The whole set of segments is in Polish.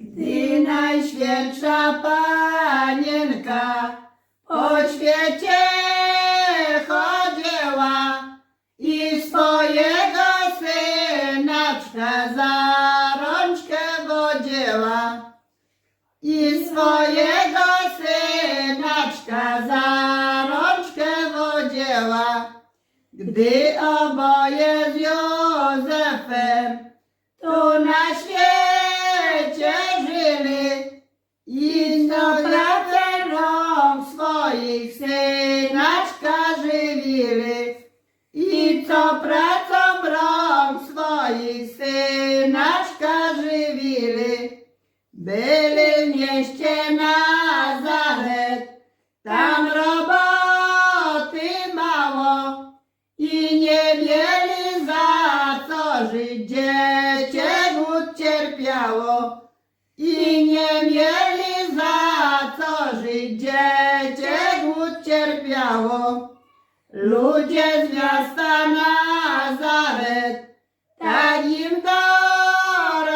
Gdy Najświętsza Panienka po świecie chodziła i swojego synaczka za rączkę wodziła i swojego synaczka za rączkę wodziła. Gdy oboje z żyć. Dziecię głód cierpiało i nie mieli za co żyć. Dziecię głód cierpiało. Ludzie z miasta Nazaret tak im doradzali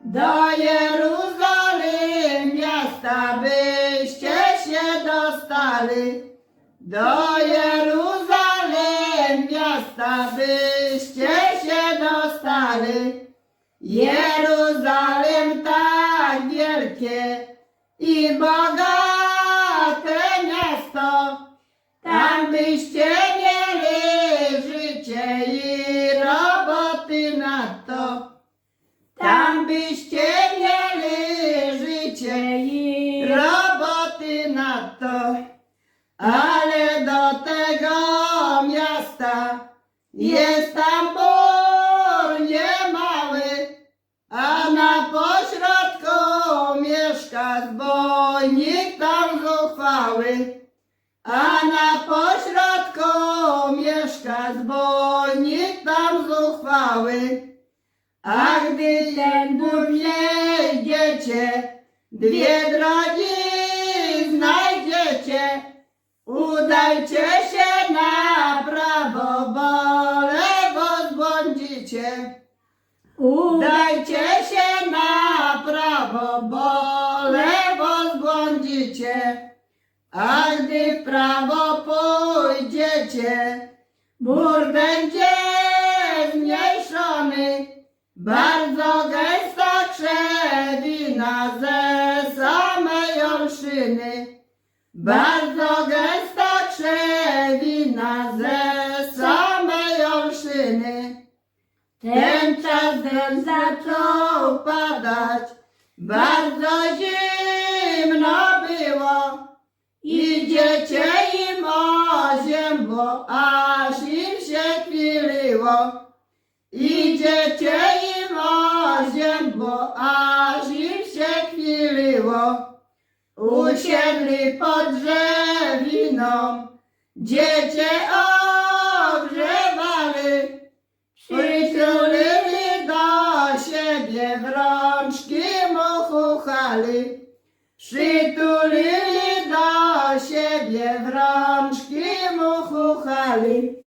do Jeruzalem miasta byście się dostali. Do miasta byście się dostali. Jeruzalem tak wielkie i bogate miasto. Tam byście mieli życie i roboty na to. Tam byście mieli życie i roboty na to. Ale tam zuchwały. A na pośrodku mieszka zbojnik tam zuchwały. A gdy ten ból przejdziecie, dwie drogi znajdziecie. Udajcie się na prawo, bo lewo zbłądzicie. Udajcie się na prawo, bo lewo zbłądzicie. A gdy w prawo pójdziecie, bór będzie zmniejszony. Bardzo gęsta krzewina ze samej olszyny. Bardzo gęsta krzewina ze samej olszyny. Ten czas zaczął padać, bardzo zimno Idziecie im o ziębo, aż im się chwiliło. Idziecie im o ziębo, aż im się chwiliło. Usiedli pod drzewiną, dziecię ogrzewali. Przytulili do siebie w rączki mu chuchali. Do siebie w rączki mu chuchali.